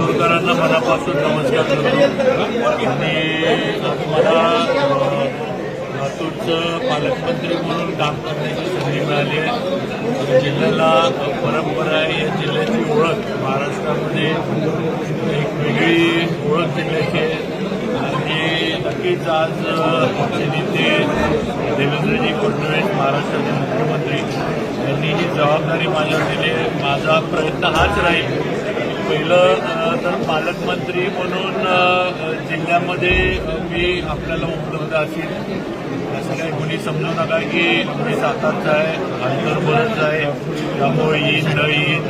सरकारांना मनापासून नमस्कार करतो. आणि मला लातूरचं पालकमंत्री म्हणून काम करण्याची संधी मिळाली आहे. जिल्ह्याला परंपरा आहे या जिल्ह्याची ओळख महाराष्ट्रामध्ये एक वेगळी ओळख जिल्ह्याची आणि नक्कीच आज पक्ष नेते देवेंद्रजी फडणवीस महाराष्ट्राचे मुख्यमंत्री यांनी ही जबाबदारी माझ्यावर दिली माझा प्रयत्न हाच राहील पहिलं तर पालकमंत्री म्हणून जिल्ह्यामध्ये मी आपल्याला उपलब्ध असेल. असं काही कोणी समजू नका की मी सातारचा आहे अंतरबरचा आहे. त्यामुळे येईन न येईन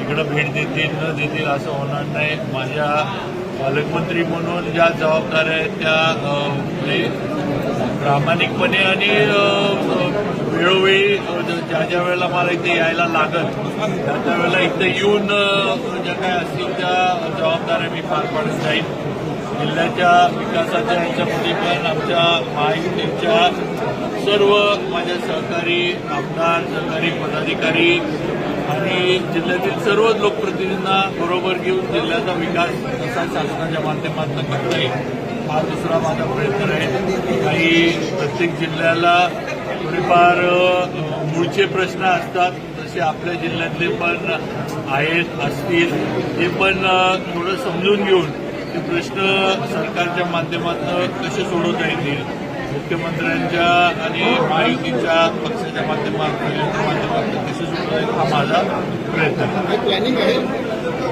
इकडं भेट देतील न देतील असं होणार नाही. माझ्या पालकमंत्री म्हणून ज्या जबाबदाऱ्या आहेत त्या म्हणजे प्रामाणिकपणे आणि वेळोवेळी ज्या ज्या वेळेला मला इथे यायला लागत त्या त्या वेळेला इथं येऊन ज्या काय असतील त्या जबाबदाऱ्या मी पार पाडत जाईल जिल्ह्याच्या विकासाच्या ह्याच्यामध्ये पण आमच्या महायुतीच्या सर्व माझ्या सहकारी आमदार सहकारी पदाधिकारी आणि जिल्ह्यातील सर्व लोकप्रतिनिधींना बरोबर घेऊन जिल्ह्याचा विकास कसा शासनाच्या माध्यमातून करता येईल हा दुसरा माझा प्रयत्न आहे. काही प्रत्येक जिल्ह्याला थोडेफार मूळचे प्रश्न असतात जसे आपल्या जिल्ह्यातले पण आहेत असतील ते पण थोडं समजून घेऊन ते प्रश्न सरकारच्या माध्यमातून कसे सोडवता येतील. मुख्यमंत्र्यांच्या आणि महायुतीच्या पक्षाच्या माध्यमातून माध्यमातून येईल हा माझा प्रयत्न आहे. प्लॅनिंग आहे?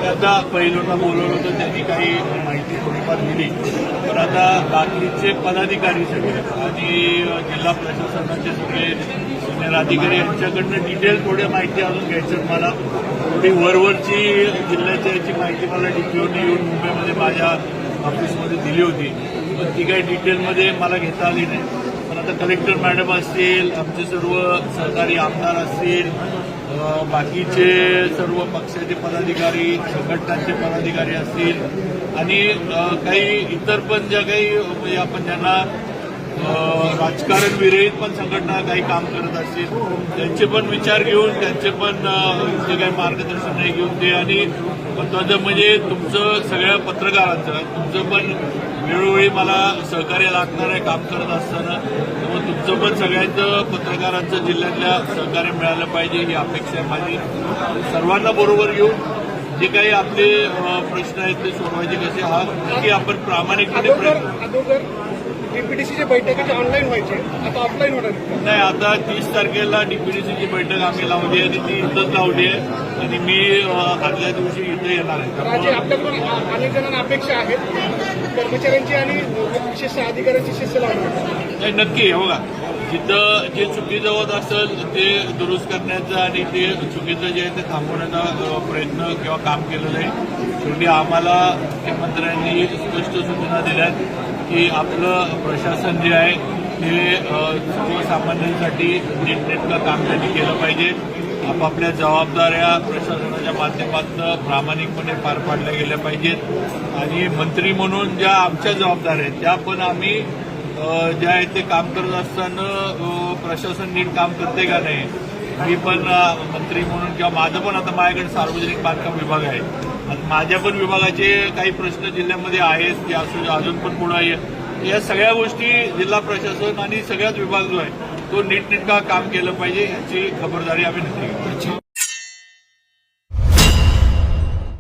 आता पहिल्यांदा बोलवलं होतं त्यांनी काही माहिती थोडीफार दिली. पण आता बाकीचे पदाधिकारी सगळे आणि जिल्हा प्रशासनाचे सगळे सिनियर अधिकारी यांच्याकडनं डिटेल थोडी माहिती अजून घ्यायचं मला थोडी वरवरची जिल्ह्याच्या याची माहिती मला डीपीओने येऊन मुंबईमध्ये माझ्या ऑफिसमध्ये दिली होती. पण ती काही डिटेलमध्ये मला घेता आली नाही. पण आता कलेक्टर मॅडम असतील आमचे सर्व सरकारी आमदार असतील बाकीचे सर्व पक्षाचे पदाधिकारी संघटनांचे पदाधिकारी असतील आणि काही इतर पण ज्या काही म्हणजे आपण ज्यांना राजकारण विरहित पण संघटना काही काम करत असतील त्यांचे पण विचार घेऊन त्यांचे पण जे काही मार्गदर्शन आहे घेऊन ते आणि महत्वाचं म्हणजे तुमचं सगळ्या पत्रकारांचं तुमचं पण वेळोवेळी मला सहकार्य लागणार आहे काम करत असताना. त्यामुळे तुमचं पण सगळ्यांचं पत्रकारांचं जिल्ह्यातल्या सहकार्य मिळालं पाहिजे ही अपेक्षा आहे माझी. सर्वांना बरोबर घेऊन जे काही आपले प्रश्न आहेत ते सोडवायचे कसे? हा नक्की आपण प्रामाणिकपणे प्रयत्न डीपीडीसीच्या बैठकीचे ऑनलाईन व्हायचे आता ऑफलाईन होणार. नाही आता तीस तारखेला डीपीडीसीची बैठक आम्ही लावली आहे आणि ती इथंच लावली आहे. आणि मी आदल्या दिवशी इथे येणार आहे. आपल्याकडून अनेक जणांना अपेक्षा आहेत. कर्मचाऱ्यांची आणि विशेष अधिकाऱ्यांची शिष्य लावणार नाही नक्की हे बघा जिथं जे चुकीचं होत असेल ते दुरुस्त करण्याचं आणि ते चुकीचं जे आहे ते थांबवण्याचा प्रयत्न किंवा काम केलेलं आहे. शेवटी आम्हाला मुख्यमंत्र्यांनी स्पष्ट सूचना दिल्यात. की आपलं प्रशासन जे आहे ते सर्वसामान्यांसाठी नीटनेटकं काम त्यांनी केलं पाहिजे. आपापल्या जबाबदाऱ्या प्रशासनाच्या माध्यमातून प्रामाणिकपणे पार पाडल्या गेल्या पाहिजेत. आणि मंत्री म्हणून ज्या आमच्या जबाबदाऱ्या आहेत त्या पण आम्ही ज्या आहेत ते काम करत असताना प्रशासन नीट काम करते का नाही मी पण मंत्री म्हणून किंवा माझं पण आता माझ्याकडे सार्वजनिक बांधकाम विभाग आहे. माझ्या पण विभागाचे काही प्रश्न जिल्ह्यामध्ये आहेत ते असू अजून पण पुढे आहे. या सगळ्या गोष्टी जिल्हा प्रशासन आणि सगळ्याच विभाग जो आहे तो नीटनेटका काम केलं पाहिजे याची खबरदारी आम्ही नक्की घेऊ